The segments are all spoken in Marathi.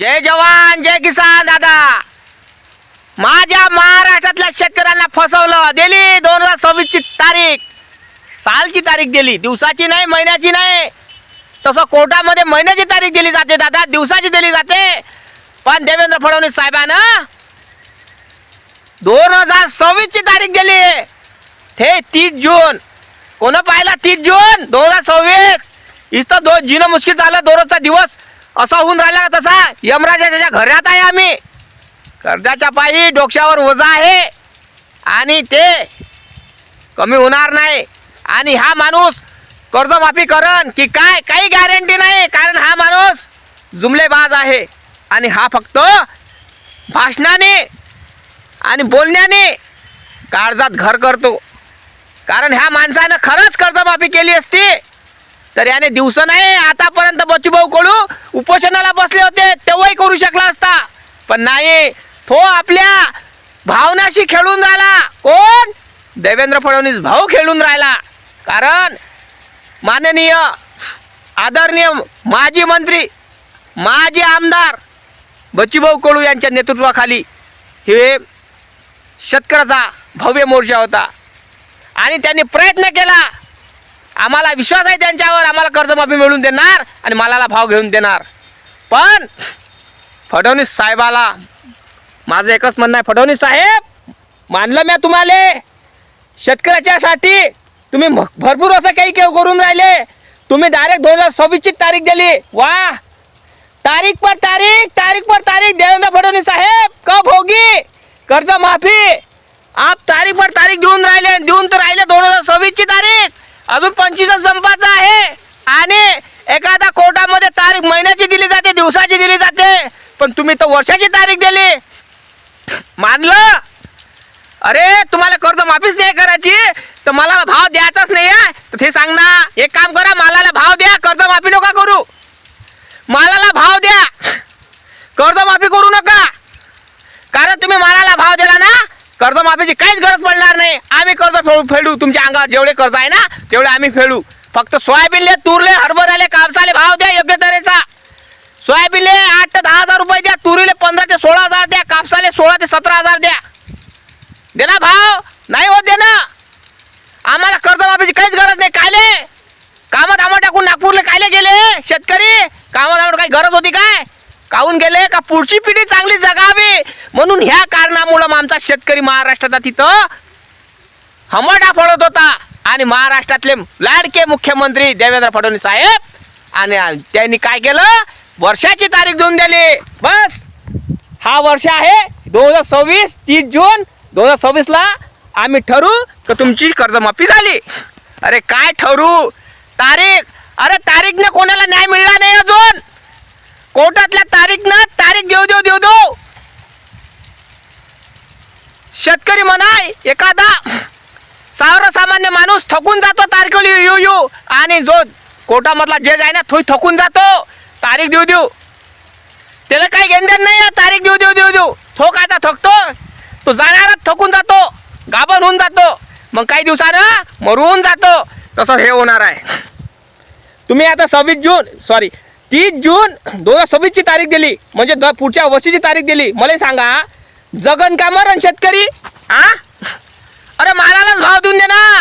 जय जवान जय किसान दादा. माझ्या महाराष्ट्रातल्या शेतकऱ्यांना फसवलं. दिली दोन हजार सव्वीस ची तारीख. सालची तारीख दिली. दिवसाची नाही महिन्याची नाही. तसं कोर्टामध्ये महिन्याची तारीख दिली जाते दादा. दिवसाची दिली जाते. पण देवेंद्र फडणवीस साहेबानं दोन हजार सव्वीस ची तारीख दिली. ते तीस जून. कोण पाहिला तीस जून? दोन हजार सव्वीस. इथं दो जिनं मुश्किल झालं. दोनचा दिवस असा होऊन राहिला का तसा? यमराजाच्या घरात आहे आम्ही कर्जाच्या पायी डोक्यावर ओझा आहे आणि ते कमी होणार नाही. आणि हा माणूस कर्जमाफी करण की काय काही गॅरंटी नाही कारण हा माणूस जुमलेबाज आहे. आणि हा फक्त भाषणाने आणि बोलण्याने काळजात घर करतो. कारण ह्या माणसानं खरंच कर्जमाफी केली असती. तर याने दिवस नाही आतापर्यंत बच्चूभाऊ कडू उपोषणाला बसले होते तेव्हाही करू शकला असता. पण नाही तो आपल्या भावनाशी खेळून राहिला. कोण? देवेंद्र फडणवीस भाऊ खेळून राहिला. कारण माननीय आदरणीय माजी मंत्री माजी आमदार बच्चूभाऊ कडू यांच्या नेतृत्वाखाली हे शेतकऱ्याचा भव्य मोर्चा होता. आणि त्यांनी प्रयत्न केला. आम्हाला विश्वास आहे त्यांच्यावर आम्हाला कर्जमाफी मिळून देणार आणि मालाला भाव घेऊन देणार. पण फडणवीस साहेबाला माझं एकच म्हणणं आहे फडणवीस साहेब मानलं मी तुम्हाला. शेतकऱ्याच्यासाठी तुम्ही म- भरपूर असं काही केव करून राहिले. तुम्ही डायरेक्ट दोन हजार सव्वीसची तारीख दिली. वा! तारीख पर तारीख तारीख पर तारीख देवेंद्र फडणवीस साहेब कब होगी? कर्ज माफी आप तारीख पर तारीख देऊन राहिले देऊन तर राहिले दोन हजार सव्वीसची तारीख. अजून पंचवीस संपाचा आहे. आणि एखादा कोर्टामध्ये तारीख महिन्याची दिली जाते दिवसाची दिली जाते. पण तुम्ही तर वर्षाची तारीख दिली. मानलं? अरे तुम्हाला कर्ज माफीच नाही करायची. तर मला भाव द्यायचाच नाही आहे तर ते सांग ना एक काम करा मालाला भाव द्या कर्ज माफी नका करू. मालाला भाव द्या. कर्जमाफी करू नका कारण तुम्ही मालाला भाव दिला ना कर्जमाफीची काहीच गरज पडणार नाही. आम्ही कर्ज फेडू फेडू. तुमच्या अंगावर जेवढे कर्ज आहे ना तेवढे आम्ही फेडू. फक्त सोयाबीनले तुरले हरभऱ्याले कापसाले भाव द्या योग्य तऱ्हेचा सोयाबीनले आठ ते दहा हजार रुपये द्या. तुरीले पंधरा ते सोळा हजार द्या. कापसाले सोळा ते सतरा हजार द्या. दे ना भाव. नाही होत दे ना आम्हाला कर्जमाफीची काहीच गरज नाही. कायले कामात आम्हा टाकून नागपूरला कायले गेले? शेतकरी? कामात आम्हाला काही गरज होती काय? काहून गेले? का पुढची पिढी चांगली जगावी? म्हणून ह्या कारणामुळं आमचा शेतकरी महाराष्ट्राचा तिथं हमडा पडत होता. आणि महाराष्ट्रातले लाडके मुख्यमंत्री देवेंद्र फडणवीस साहेब आणि त्यांनी काय केलं? वर्षाची तारीख देऊन दिली. बस. हा वर्ष आहे दोन हजार सव्वीस तीस जून दोन हजार सव्वीसला आम्ही ठरू तर तुमची कर्जमाफी झाली? अरे काय ठरू? तारीख. अरे तारीखने कोणाला न्याय मिळला नाही अजून. कोर्टातल्या तारीखनं तारीख देऊ देऊ देऊ देऊ. शेतकरी म्हणाय एखादा सर्वसामान्य माणूस थकून जातो तारखेला येऊ येऊ आणि जो कोर्टामधला जज आहे ना थोडी थकून जातो. तारीख देऊ देऊ. त्याला काही घेणं नाही या तारीख देऊ देऊ देऊ देऊ. थोक आता थकतो. तो जाणारच थकून जातो. गाभण होऊन जातो. मग काही दिवसानं मरून जातो. तसं हे होणार आहे. तुम्ही आता सव्वीस जून सॉरी तीस जून दोन हजार सव्वीसची तारीख दिली. म्हणजे द पुढच्या वर्षीची तारीख दिली. मला सांगा जगन का मरण शेतकरी? आ? अरे मालालाच भाव देऊन दे ना.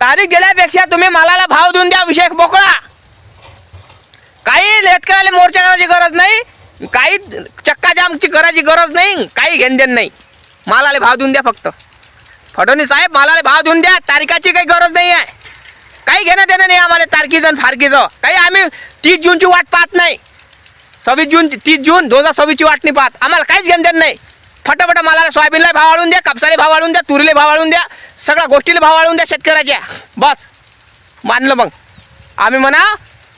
तारीख दिल्यापेक्षा तुम्ही मालाला भाव देऊन द्या विषय मोकळा. काही शेतकऱ्याला मोर्चा करायची गरज नाही काही चक्काजामची करायची गरज नाही काही घेणदेण नाही. मालाला भाव देऊन द्या फक्त. फडणवीस साहेब मालाला भाव देऊन द्या तारीखाची काही गरज नाही आहे काही घेणं देणं नाही आम्हाला तारखीचं आणि फारकीचं काही आम्ही तीस जूनची वाट पाहत नाही. सव्वीस जून तीस जून दोन हजार सव्वीसची वाट नाही पाहत. आम्हाला काहीच घेणं देणं नाही. फटाफट मालाला सोयाबीनला भाव वाढून द्या कापसाला भाव वाढून द्या तुरीला भाव वाढवून द्या सगळ्या गोष्टीला भाव वाढवून द्या शेतकऱ्याच्या बस. मानलं मग. आम्ही म्हणा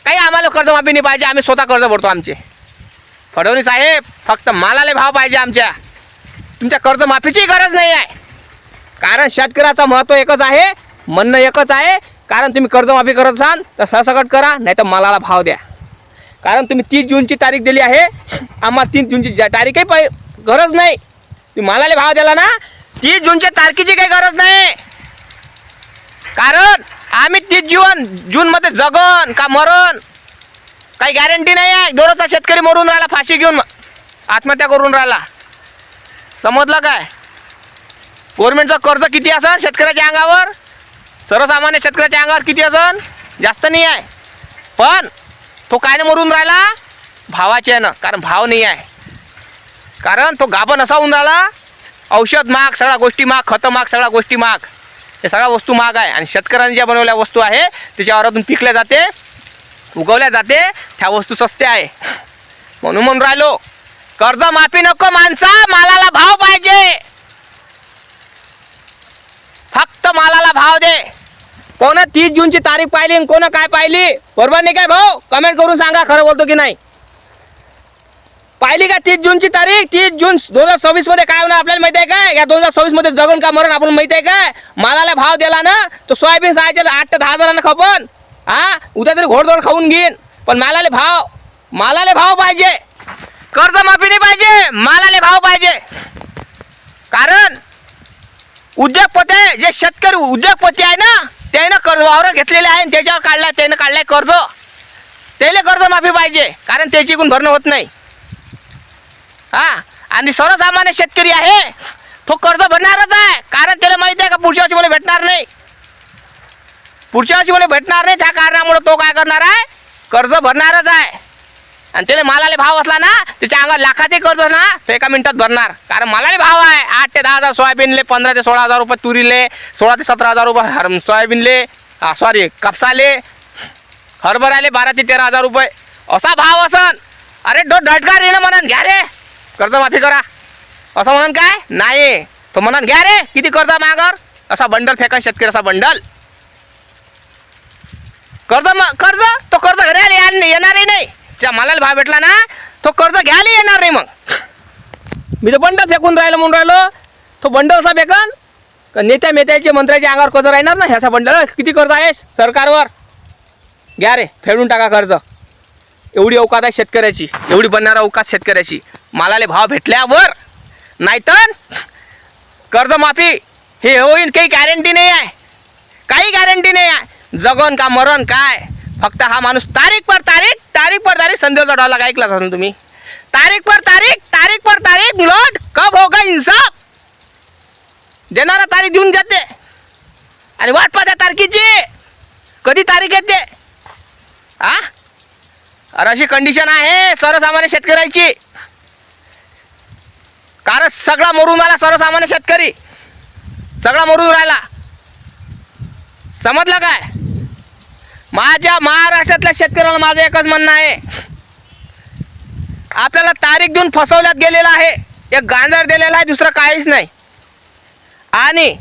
काही आम्हाला कर्जमाफी नाही पाहिजे आम्ही स्वतः कर्ज भरतो आमचे. फडणवीस साहेब फक्त मालाला भाव पाहिजे आमच्या. तुमच्या कर्जमाफीची गरज नाही आहे. कारण शेतकऱ्याचं महत्त्व एकच आहे म्हणणं एकच आहे कारण तुम्ही कर्जमाफी करत असाल तर सरसकट करा नाही तर मालाला भाव द्या. कारण तुम्ही तीस जूनची तारीख दिली आहे आम्हाला तीन जूनची ज्या तारीखही पाहि गरज नाही. तुम्ही मालाला भाव दिला ना तीस जूनच्या तारखेची काही गरज नाही. कारण आम्ही तीस जून जूनमध्ये जगन का मरण? काही गॅरंटी नाही आहे. दररोजचा शेतकरी मरून राहिला फाशी घेऊन आत्महत्या करून राहिला. समजलं काय? गव्हर्नमेंटचं कर्ज किती असेल? शेतकऱ्याच्या अंगावर? सर्वसामान्य शेतकऱ्याच्या अंगावर किती असन? जास्त नाही आहे. पण तो काय मरून राहिला? भावाचे आहे ना कारण भाव नाही आहे. कारण तो गाभण असा होऊन राहिला औषध महाग सगळ्या गोष्टी माग खतं माग सगळ्या गोष्टी माग हे सगळ्या वस्तू महाग आहे. आणि शेतकऱ्यांनी ज्या बनवल्या वस्तू आहे त्याच्या वावरातून पिकल्या जाते उगवल्या जाते त्या वस्तू सस्त्या आहे. म्हणून म्हणून राहिलो. कर्ज माफी नको माणसा मालाला भाव पाहिजे. फक्त मालाला भाव दे. कोण तीस जूनची तारीख पाहिली आणि कोण काय पाहिली? बरोबर नाही काय भाऊ? कमेंट करून सांगा खरं बोलतो की नाही. पाहिली का तीस जूनची तारीख? तीस जून दोन हजार सव्वीसमध्ये काय होणार आपल्याला माहिती आहे काय? या दोन हजार सव्वीसमध्ये जगन का मरण आपण माहिती आहे काय? मालाला भाव दिला ना तो सोयाबीन सहायचे आठ ते दहा हजारांना खपन. हा? उद्या तरी घोडदोड खाऊन घेईन. पण मालाले भाव मालाले भाव पाहिजे. कर्जमाफी नाही पाहिजे मालाले भाव पाहिजे. कारण उद्योगपती जे शेतकरी उद्योगपती आहे ना त्यानं कर्ज वावर घेतलेले आहे आणि त्याच्यावर काढला त्यानं काढलाय कर्ज. त्याला कर्ज माफी पाहिजे कारण त्याची गुण भरणं होत नाही. हा? आणि सर्वसामान्य शेतकरी आहे तो कर्ज भरणारच आहे कारण त्याला माहिती आहे का पुढच्या वर्षी मला भेटणार नाही. पुढच्या वर्षी मला भेटणार नाही त्या कारणामुळे तो काय करणार आहे? कर्ज भरणारच आहे. आणि त्याला मालाले भाव असला ना त्याच्या अंगावर लाखाचे कर्ज ना तो एका मिनिटात भरणार. कारण मालाले भाव आहे. आठ ते दहा हजार सोयाबीनले पंधरा ते सोळा हजार रुपये तुरीले सोळा ते सतरा हजार रुपये हर सोयाबीनले सॉरी कापसाले हरभऱ्याले बारा ते तेरा हजार रुपये. असा भाव असन. अरे डो डटका रे ना म्हणून घ्या रे. कर्जमाफी करा. असं म्हणून काय? नाही. तो म्हणून घ्या रे किती कर्ज मागर असा बंडल फेका शेतकरी असा बंडल. कर्ज म कर्ज? तो कर्ज घरी आले येणारही नाही. ज्या मालाला भाव भेटला ना तो कर्ज घ्यायला येणार नाही मग. मी तर बंड फेकून राहिलो म्हणून राहिलो. तो बंड असा फेकन? का नेत्या मेत्याचे मंत्र्याच्या अंगावर कर्ज राहणार ना? ह्याचा बंडल किती कर्ज आहेस? सरकारवर. घ्या रे फेडून टाका कर्ज. एवढी अवकात आहे शेतकऱ्याची. एवढी बनणारा अवकात शेतकऱ्याची. मालाले भाव भेटल्यावर नाहीतर कर्जमाफी हे होईल काही गॅरंटी नाही आहे. काही गॅरंटी नाही आहे. जगन का मरण काय? फक्त हा माणूस तारीख पर तारीख तारीख पर तारीख संदेश डायलॉग ऐकलाच असेल तुम्ही. तारीख पर तारीख तारीख पर तारीख लौट कब होगा इन्साफ देणारा तारीख देऊन जाते आणि वाट पाहत्या तारखेची. कधी तारीख येते? आ? अरे अशी कंडिशन आहे सर्वसामान्य शेतकऱ्याची. कारण सगळा मरून राहिला सर्वसामान्य शेतकरी. सगळा मरून राहिला. समजलं काय? माझ्या महाराष्ट्रातल्या शेतकऱ्याला माझं एकच म्हणणं आहे. आपल्याला तारीख देऊन फसवल्यात गेलेला आहे. एक गांजर दिलेला आहे दुसरं काहीच नाही. आणि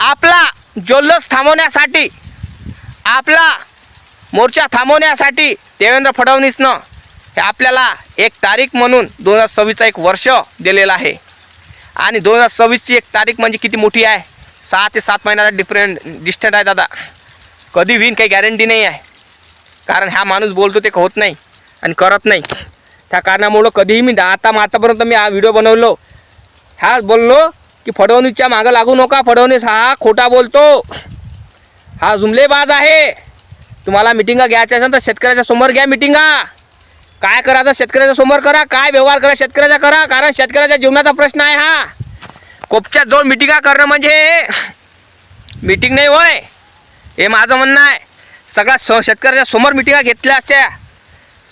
आपला जल्लोष थांबवण्यासाठी आपला मोर्चा थांबवण्यासाठी देवेंद्र फडणवीसनं हे आपल्याला एक तारीख म्हणून दोन हजार सव्वीसचा एक वर्ष दिलेलं आहे. आणि दोन हजार सव्वीसची एक तारीख म्हणजे किती मोठी आहे? सहा ते सात महिन्याचा डिफरंट डिस्टंट आहे दादा. कधी होईन काही गॅरंटी नाही आहे. कारण हा माणूस बोलतो ते होत नाही आणि करत नाही. त्या कारणामुळं कधीही मी आता आतापर्यंत मी हा व्हिडिओ बनवलो. ह्याच बोललो की फडणवीसच्या मागं लागू नका. फडवणीस हा खोटा बोलतो. हा जुमलेबाज आहे. तुम्हाला मिटिंगा घ्यायच्या असेल तर शेतकऱ्याच्या समोर घ्या मिटिंगा काय करायचं? शेतकऱ्याच्या समोर करा. काय व्यवहार करा? शेतकऱ्याचा करा. कारण शेतकऱ्याच्या जीवनाचा प्रश्न आहे हा. कोपच्यात जाऊन मिटिंगा करणं म्हणजे मिटिंग नाही होय. हे माझं म्हणणं आहे. सगळ्या स शेतकऱ्याच्या समोर मिटिंगा घेतल्या असत्या.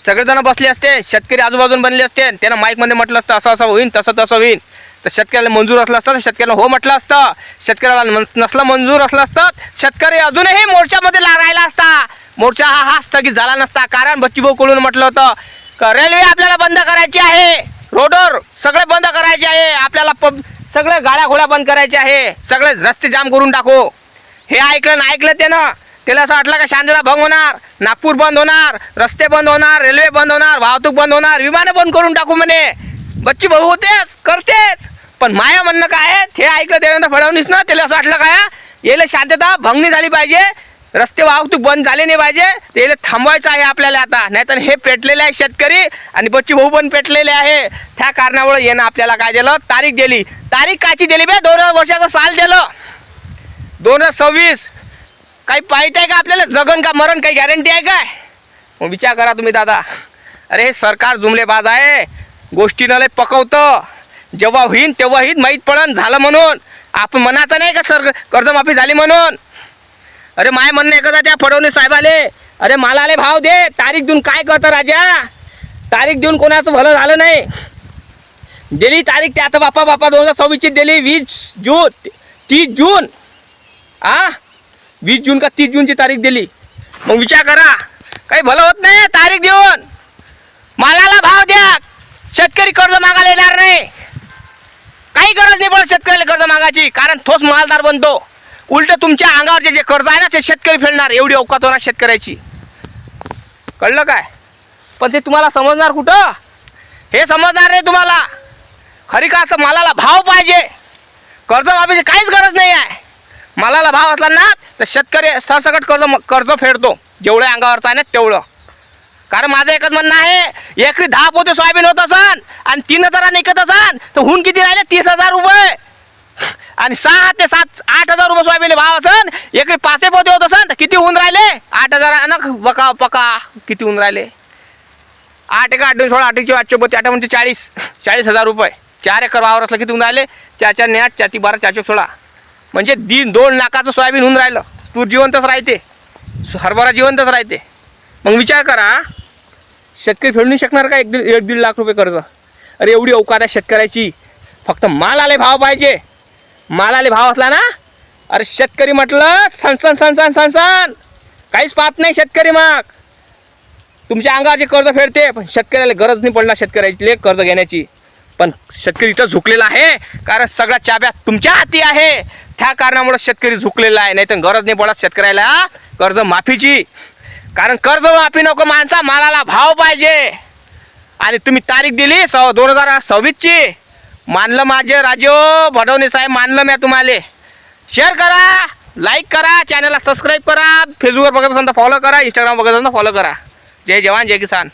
सगळेजण बसले असते. शेतकरी आजूबाजून बनले असते. त्यांना माईकमध्ये म्हटलं असतं असं असं होईन तसं तसं होईन. तर शेतकऱ्याला मंजूर असलं असतं तर शेतकऱ्याला हो म्हटलं असतं. शेतकऱ्याला नसलं मंजूर असलं असतं शेतकरी अजूनही मोर्चामध्ये ला राहिला असता. मोर्चा हा हा स्थगित झाला नसता. कारण बच्चूभाऊ कडून म्हटलं होतं का रेल्वे आपल्याला बंद करायची आहे. रोडवर सगळे बंद करायचे आहे. आपल्याला पब सगळे गाड्या घोड्या बंद करायचे आहे. सगळे रस्ते जाम करून टाकू. हे ऐकलं ना ऐकलं त्यानं. त्याला असं वाटलं का शांतता भंग होणार नागपूर बंद होणार रस्ते बंद होणार रेल्वे बंद होणार वाहतूक बंद होणार विमानं बंद करून टाकू म्हणे. बच्ची भाऊ होतेच करतेच पण माया म्हणणं काय आहे? ते ऐकलं देवेंद्र फडणवीस ना त्याला असं वाटलं काय? याला शांतता भंग झाली पाहिजे. रस्ते वाहतूक बंद झाले नाही पाहिजे. त्याला थांबवायचं आहे आपल्याला आता. नाहीतर हे पेटलेले आहे शेतकरी आणि बच्ची भाऊ पण पेटलेले आहे. त्या कारणामुळे येणं आपल्याला काय दिलं? तारीख दिली. तारीख काची दिली बे? दोन वर्षाचं साल दिलं. दोन हजार सव्वीस. काही पाहिजे आहे का आपल्याला? जगन का मरण काही गॅरंटी आहे काय? मग विचार करा तुम्ही दादा. अरे हे सरकार जुमलेबाज आहे. गोष्टीनं लय पकवतं. जेव्हा होईन तेव्हा होईन माहीत पडन झालं म्हणून. आपण मनाचं नाही का सर कर्जमाफी झाली म्हणून? अरे माय म्हणणं एकच त्या फडवणे साहेबाले. अरे मालाले भाव दे. तारीख देऊन काय करतं राजा? तारीख देऊन कोणाचं भलं झालं नाही? दिली तारीख ते आता बापा बापा दोन हजार सव्वीसची दिली वीस जून तीस जून. आ? वीस जून का तीस जूनची तारीख दिली. मग विचार करा. काही भलं होत नाही तारीख देऊन. मालाला भाव द्या. शेतकरी कर्ज मागायला येणार नाही. काही गरज नाही पडत शेतकऱ्याला कर्ज मागायची कारण ठोस मालदार बनतो. उलट तुमच्या अंगावरचे जे कर्ज आहे ना ते शेतकरी फेडणार एवढी औकात होणार शेतकऱ्याची. कळलं काय? पण ते तुम्हाला समजणार कुठं? हे समजणार नाही तुम्हाला. खरी का असं मालाला भाव पाहिजे? कर्जमाफीची काहीच गरज नाही आहे. मालाला भाव असला ना तर शेतकरी सरसकट कर्ज कर्ज फेडतो. जेवढं अंगावरचं आहे ना तेवढं. कारण माझं एकच म्हणणं आहे एकरी दहा पोते सोयाबीन होत असन आणि तीन हजाराने निघत असन तर हुन किती राहिले? तीस हजार रुपये. आणि सहा ते सात आठ हजार रुपये सोयाबीन भाव असन एकरी पाचे पोते होत असन तर किती होऊन राहिले? आठ हजार बका पका किती होऊन राहिले? आठ एक आठ सोळा आठचे आठशे पोते आठ म्हणजे चाळीस. चाळीस हजार रुपये. चार एकर वावर असलं किती होऊन राहिले? चार चार ने आठ चार ती बारा चारशे सोळा. म्हणजे दिन दोन लाखाचं सोयाबीन होऊन राहिलं. तूर जिवंतच राहते. हरभरा जिवंतच राहते. मग विचार करा शेतकरी फेडू नाही शकणार का एक दीड एक दीड लाख रुपये कर्ज? अरे एवढी अवकात आहे शेतकऱ्याची. फक्त मालाले भाव पाहिजे. मालाले भाव असला ना अरे शेतकरी म्हटलं सनसन सनसन सनसन काहीच पाहत नाही शेतकरी मग. तुमच्या अंगावरचे कर्ज फेडते पण शेतकऱ्याला गरज नाही पडणार शेतकऱ्याची कर्ज घेण्याची. पण शेतकरी इथं झुकलेला आहे कारण सगळ्या चाब्या तुमच्या हाती आहे. त्या कारणामुळे शेतकरी झुकलेला आहे. नाही तर गरज नाही पडत शेतकऱ्याला कर्ज माफीची. कारण कर्ज माफी नको माणसा मालाला भाव पाहिजे. आणि तुम्ही तारीख दिली स दोन हजार सव्वीसची. मानलं माझे राजो भडवणे साहेब मानलं मी तुम्हाला. शेअर करा लाईक करा चॅनलला सबस्क्राईब करा. फेसबुकवर बघत असाल तर फॉलो करा इंस्टाग्राम बघत असाल तर फॉलो करा. जय जवान जय किसान.